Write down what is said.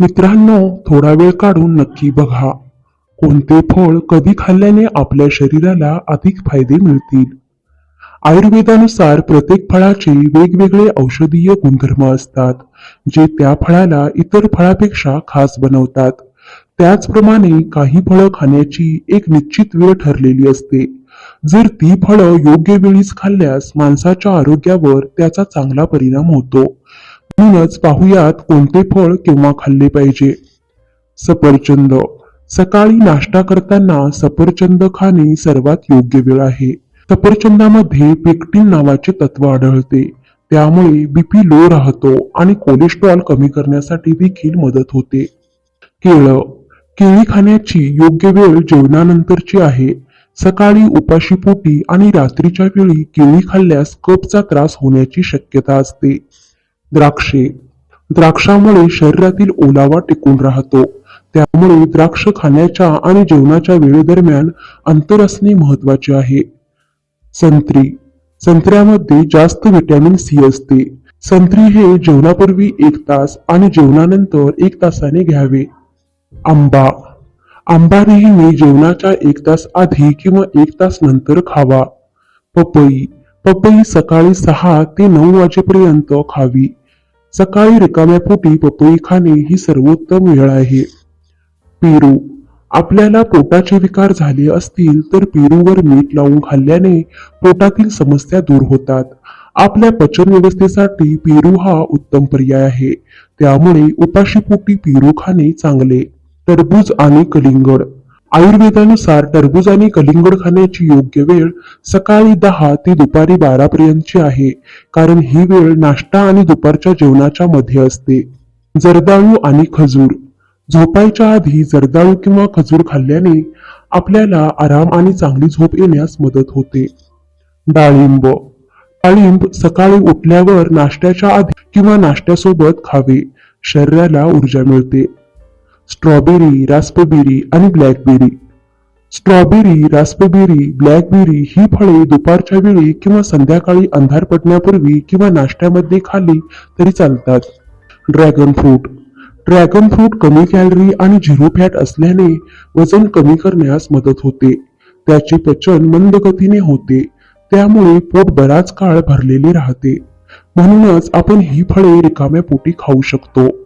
मित्रांनो थोडा वेळ काढून नक्की बघा. कोणते फळ कधी खाल्ल्याने आपल्या शरीराला अधिक फायदे मिळतील? आयुर्वेदानुसार प्रत्येक फळाचे वेगवेगळे औषधीय गुणधर्म असतात जे त्या फळाला इतर फळापेक्षा खास बनवतात. त्याचप्रमाणे काही फळं खाण्याची एक निश्चित वेळ ठरलेली असते. जर ती फळं योग्य वेळीच खाल्ल्यास माणसाच्या आरोग्यावर त्याचा चांगला परिणाम होतो. म्हणूनच पाहुयात कोणते फळ केव्हा खाल्ले पाहिजे? सफरचंद. सकाळी नाश्ता करताना सफरचंद खाणे सर्वात योग्य वेळ आहे. सफरचंदामध्ये पेक्टिन नावाचे तत्व आढळते. त्यामुळे बीपी लो राहतो आणि कोलेस्ट्रॉल कमी करण्यासाठी देखील मदत होते. केळं. केळी खाण्याची योग्य वेळ जेवणानंतरची आहे. सकाळी उपाशीपोटी आणि रात्रीच्या वेळी केळी खाल्ल्यास कपचा त्रास होण्याची शक्यता असते. द्राक्षे. द्राक्षामुळे शरीरातील ओलावा टिकून राहतो. त्यामुळे द्राक्ष खाण्याच्या आणि जेवणाच्या वेळेदरम्यान अंतर असणे महत्त्वाचे आहे. संत्री. संत्र्यामध्ये जास्त व्हिटॅमिन सी असते. संत्री हे जेवणापूर्वी एक तास आणि जेवणानंतर एक तासाने घ्यावे. आंबा. आंबा नेहमी जेवणाच्या एक तास आधी किंवा एक तास नंतर खावा. पपई. पपई सकाळी सहा ते नऊ वाजेपर्यंत खावी. सकाळी रिकाम्या पोटी पपई खाणे ही सर्वोत्तम वेळ आहे. पेरू आपल्याला पोटाचे विकार झाले असतील तर पेरूवर मीठ लावून खाल्ल्याने पोटातील समस्या दूर होतात. आपल्या पचन व्यवस्थेसाठी पेरू हा उत्तम पर्याय आहे. त्यामुळे उपाशीपोटी पेरू खाणे चांगले. टरबूज आणि कलिंगड. आयुर्वेदानुसार टरबूज आणि कलिंगड खाण्याची योग्य वेळ सकाळी दहा ते दुपारी बारा पर्यंतची आहे कारण ही वेळ नाश्ता आणि दुपारच्या जेवणाच्या मध्ये असते. जर्दाळू आणि खजूर. झोपायच्या आधी जर्दाळू किंवा खजूर खाल्ल्याने आपल्याला आराम आणि चांगली झोप येण्यास मदत होते. डाळिंब. डाळिंब सकाळी उठल्यावर नाश्त्याच्या आधी किंवा नाश्त्यासोबत खावे. शरीराला ऊर्जा मिळते. स्ट्रॉबेरी रास्पबेरी आणि ब्लॅकबेरी. स्ट्रॉबेरी रास्पबेरी ब्लॅकबेरी ही फळे दुपारच्या वेळी किंवा संध्याकाळी अंधार पडण्यापूर्वी किंवा नाश्त्यामध्ये खाल्ली तरी चालतात. Dragon fruit. ड्रॅगन फ्रूट कमी कॅलरी आणि झिरो फॅट असल्याने वजन कमी करण्यास मदत होते. त्याचे पचन मंद गतीने होते. त्यामुळे पोट बराच काळ भरलेले राहते. म्हणूनच आपण ही फळे रिकाम्या पोटी खाऊ शकतो.